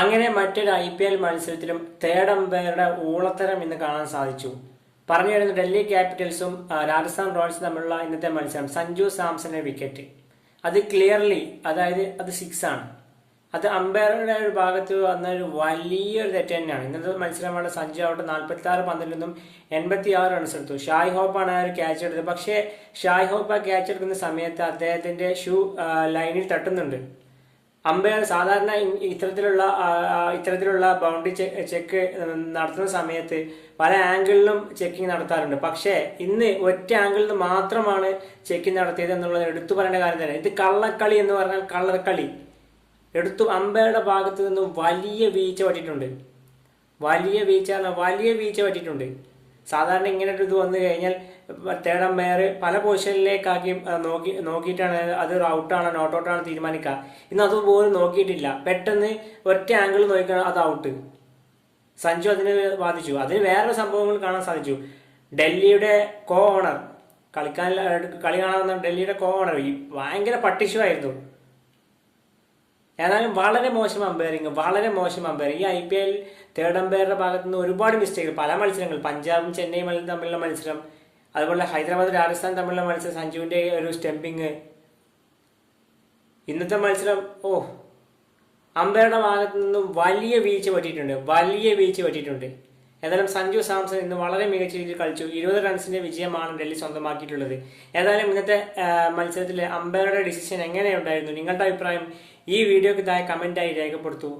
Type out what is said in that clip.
അങ്ങനെ മറ്റൊരു I P L മത്സരത്തിലും തേർഡ് അമ്പയറുടെ ഊളത്തരം ഇന്ന് കാണാൻ സാധിച്ചു. പറഞ്ഞു വരുന്ന ഡൽഹി ക്യാപിറ്റൽസും രാജസ്ഥാൻ റോയൽസും തമ്മിലുള്ള ഇന്നത്തെ മത്സരം സഞ്ജു സാംസന്റെ വിക്കറ്റ് അത് ക്ലിയർലി അതായത് അത് സിക്സ് ആണ്. അത് അമ്പയറുടെ ഒരു ഭാഗത്ത് വന്ന ഒരു വലിയൊരു തെറ്റ് തന്നെയാണ്. ഇന്നത്തെ മത്സരമാണ് സഞ്ജു അവിടെ നാൽപ്പത്തി ആറ് പന്തിൽ നിന്നും എൺപത്തി ആറ് റൺസ് എടുത്തു. ഷായ് ഹോപ്പാണ് ആ ഒരു ക്യാച്ച് എടുത്തത്. പക്ഷേ ഷായ് ഹോപ്പ് ആ ക്യാച്ച് എടുക്കുന്ന സമയത്ത് അദ്ദേഹത്തിന്റെ ഷൂ ലൈനിൽ തട്ടുന്നുണ്ട്. അമ്പയർ സാധാരണ ഇത്തരത്തിലുള്ള ഇത്തരത്തിലുള്ള ബൗണ്ടറി ചെക്ക് നടത്തുന്ന സമയത്ത് പല ആംഗിളിലും ചെക്കിംഗ് നടത്താറുണ്ട്. പക്ഷേ ഇന്ന് ഒറ്റ ആംഗിളിൽ നിന്ന് മാത്രമാണ് ചെക്കിംഗ് നടത്തിയത് എന്നുള്ളത് എടുത്തു പറയേണ്ട കാര്യം തന്നെ. ഇത് കള്ളക്കളി എന്ന് പറഞ്ഞാൽ കള്ളക്കളി എടുത്തു അമ്പയറുടെ ഭാഗത്ത് നിന്നും വലിയ വീഴ്ച പറ്റിയിട്ടുണ്ട്. വലിയ വീഴ്ച വലിയ വീഴ്ച പറ്റിയിട്ടുണ്ട്. സാധാരണ ഇങ്ങനെ ഒരു ഇത് വന്നു കഴിഞ്ഞാൽ തേർഡ് അമ്പയർ പല പൊസിഷനിലേക്കാക്കി നോക്കി നോക്കിയിട്ടാണ് അത് ഔട്ട് ഔട്ടാണോ നോട്ട് ഔട്ടാണോ തീരുമാനിക്കുക ഇന്ന് അതുപോലും നോക്കിയിട്ടില്ല. പെട്ടെന്ന് ഒറ്റ ആംഗിൾ നോക്കിയാണ് അത് ഔട്ട് സഞ്ജു അതിന് ബാധിച്ചു. അതിന് വേറൊരു സംഭവങ്ങൾ കാണാൻ സാധിച്ചു. ഡൽഹിയുടെ കോ ഓണർ കളിക്കാൻ കളി കാണാൻ ഡൽഹിയുടെ കോ ഓണർ ഈ ഭയങ്കര പട്ടിഷമായിരുന്നു ഏതായാലും വളരെ മോശം അമ്പയറിങ് വളരെ മോശം അമ്പയറിങ് ഈ ഐ പി എൽ തേർഡ് അമ്പയറുടെ ഭാഗത്തുനിന്ന് ഒരുപാട് മിസ്റ്റേക്കുകൾ പല മത്സരങ്ങൾ. പഞ്ചാബും ചെന്നൈയും തമ്മിലുള്ള മത്സരം. അതുപോലെ ഹൈദരാബാദ് രാജസ്ഥാൻ തമ്മിലുള്ള മത്സരം സഞ്ജുവിന്റെ ഒരു സ്റ്റെമ്പിങ് ഇന്നത്തെ മത്സരം ഓ അമ്പയറുടെ ഭാഗത്ത് നിന്ന് വലിയ വീഴ്ച പറ്റിയിട്ടുണ്ട് വലിയ വീഴ്ച പറ്റിയിട്ടുണ്ട്. ഏതായാലും സഞ്ജു സാംസൺ ഇന്ന് വളരെ മികച്ച രീതിയിൽ കളിച്ചു. ഇരുപത് റൺസിന്റെ വിജയമാണ് ഡൽഹി സ്വന്തമാക്കിയിട്ടുള്ളത്. ഏതായാലും ഇന്നത്തെ മത്സരത്തിൽ അമ്പയറുടെ ഡിസിഷൻ എങ്ങനെയുണ്ടായിരുന്നു? നിങ്ങളുടെ അഭിപ്രായം ഈ വീഡിയോക്ക് താഴെ കമന്റായി രേഖപ്പെടുത്തൂ.